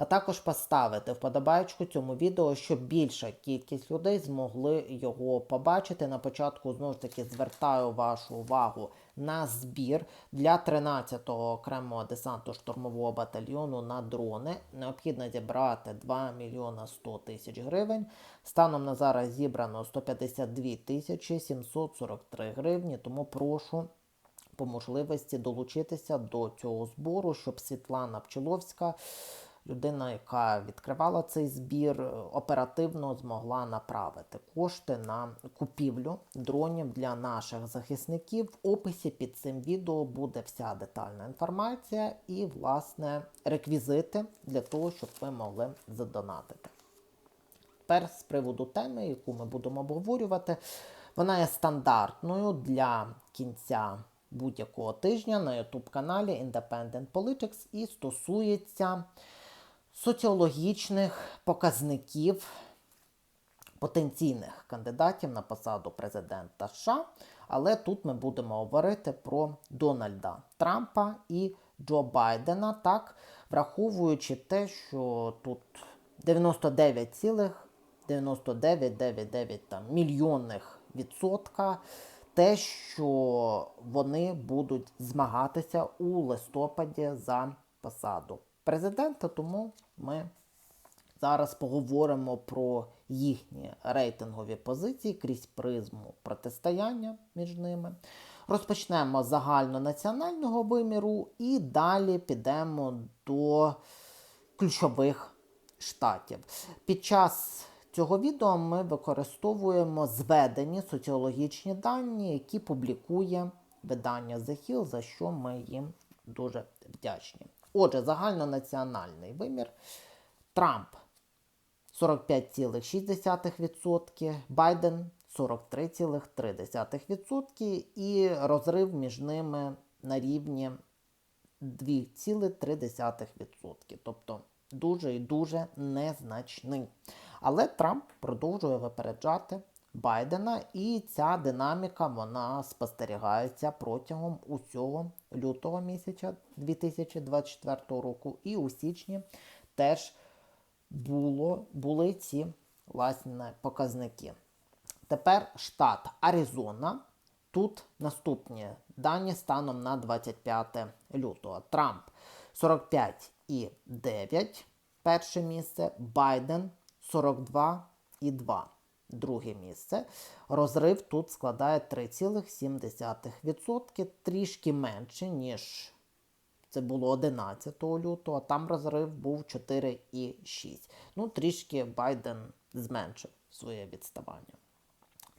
а також поставити вподобайку цьому відео, щоб більша кількість людей змогли його побачити. На початку знову ж таки звертаю вашу увагу на збір для 13-го окремого десанту штурмового батальйону на дрони. Необхідно зібрати 2 мільйона 100 тисяч гривень. Станом на зараз зібрано 152 тисячі 743 гривні, тому прошу по можливості долучитися до цього збору, щоб Світлана Пчеловська, людина, яка відкривала цей збір, оперативно змогла направити кошти на купівлю дронів для наших захисників. В описі під цим відео буде вся детальна інформація і, власне, реквізити для того, щоб ви могли задонатити. Тепер з приводу теми, яку ми будемо обговорювати, вона є стандартною для кінця будь-якого тижня на YouTube каналі Independent Politics і стосується соціологічних показників потенційних кандидатів на посаду президента США. Але тут ми будемо говорити про Дональда Трампа і Джо Байдена, так, враховуючи те, що тут 99,9999 там, мільйонних відсотка те, що вони будуть змагатися у листопаді за посаду президента. Тому ми зараз поговоримо про їхні рейтингові позиції крізь призму протистояння між ними. Розпочнемо з загальнонаціонального виміру і далі підемо до ключових штатів. Під час цього відео ми використовуємо зведені соціологічні дані, які публікує видання The Hill, за що ми їм дуже вдячні. Отже, загальнонаціональний вимір. Трамп 45,6%, Байден 43,3% і розрив між ними на рівні 2,3%. Тобто дуже і дуже незначний. Але Трамп продовжує випереджати Байдена, і ця динаміка вона спостерігається протягом усього лютого місяця 2024 року, і у січні теж було, були ці власне показники. Тепер штат Аризона. Тут наступні дані станом на 25 лютого. Трамп 45,9 перше місце, Байден 42,2 друге місце. Розрив тут складає 3,7%, трішки менше, ніж це було 11 лютого, а там розрив був 4,6. Ну, трішки Байден зменшив своє відставання.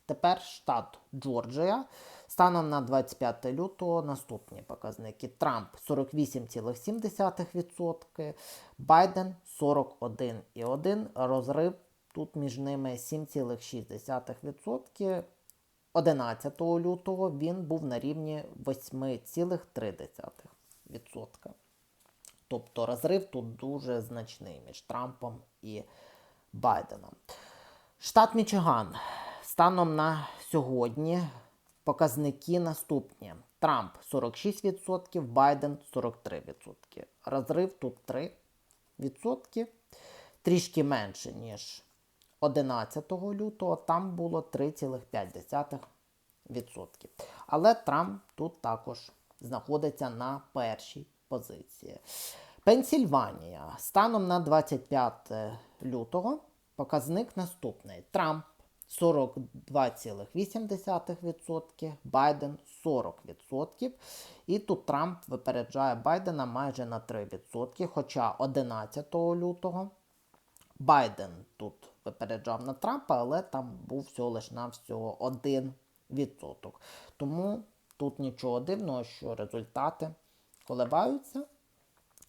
Тепер штат Джорджія. Станом на 25 лютого наступні показники. Трамп 48,7%, Байден 41,1%, розрив тут між ними 7,6%. 11 лютого він був на рівні 8,3%. Тобто розрив тут дуже значний між Трампом і Байденом. Штат Мічиган. Станом на сьогодні показники наступні. Трамп 46%, Байден 43%. Розрив тут 3%. Трішки менше, ніж 11 лютого, там було 3,5%. Але Трамп тут також знаходиться на першій позиції. Пенсільванія. Станом на 25 лютого показник наступний. Трамп 42,8%, Байден 40%. І тут Трамп випереджає Байдена майже на 3%. Хоча 11 лютого Байден тут випереджав на Трампа, але там був всього лиш навсього 1%. Тому тут нічого дивного, що результати коливаються.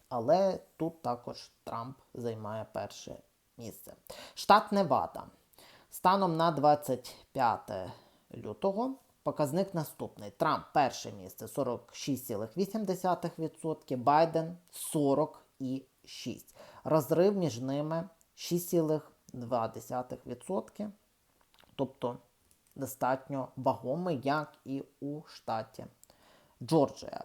Але тут також Трамп займає перше місце. Штат Невада. Станом на 25 лютого показник наступний. Трамп перше місце 46,8%, Байден 40,6%. Розрив між ними 6,2%. Тобто достатньо вагомий, як і у штаті Джорджія.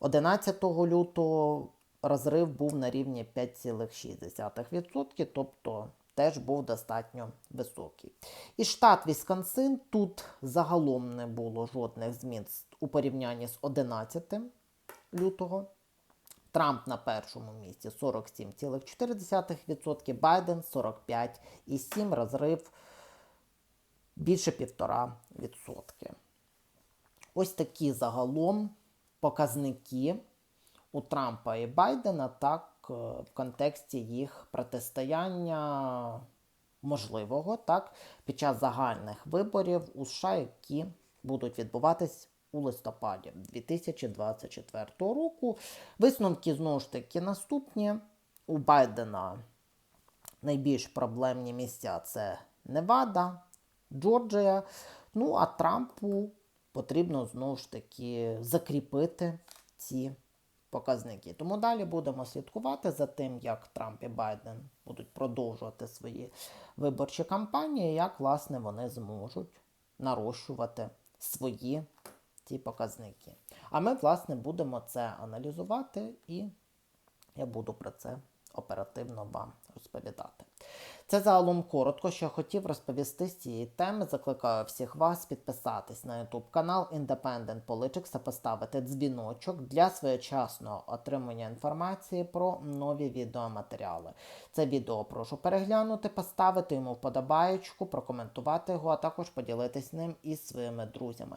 11 лютого розрив був на рівні 5,6%, тобто теж був достатньо високий. І штат Вісконсин тут загалом не було жодних змін у порівнянні з 11 лютого. Трамп на першому місці 47,4%, Байден 45,7%, розрив більше 1,5%. Ось такі загалом показники у Трампа і Байдена, так е, в контексті їх протистояння можливого так, під час загальних виборів у США, які будуть відбуватись у листопаді 2024 року. Висновки знову ж таки наступні. У Байдена найбільш проблемні місця це Невада, Джорджія. Ну а Трампу потрібно знову ж таки закріпити ці показники. Тому далі будемо слідкувати за тим, як Трамп і Байден будуть продовжувати свої виборчі кампанії, як власне вони зможуть нарощувати свої ці показники. А ми, власне, будемо це аналізувати і я буду про це оперативно вам розповідати. Це загалом коротко, що хотів розповісти з цієї теми. Закликаю всіх вас підписатись на YouTube канал Independent Politics та поставити дзвіночок для своєчасного отримання інформації про нові відеоматеріали. Це відео прошу переглянути, поставити йому вподобаєчку, прокоментувати його, а також поділитись ним із своїми друзями.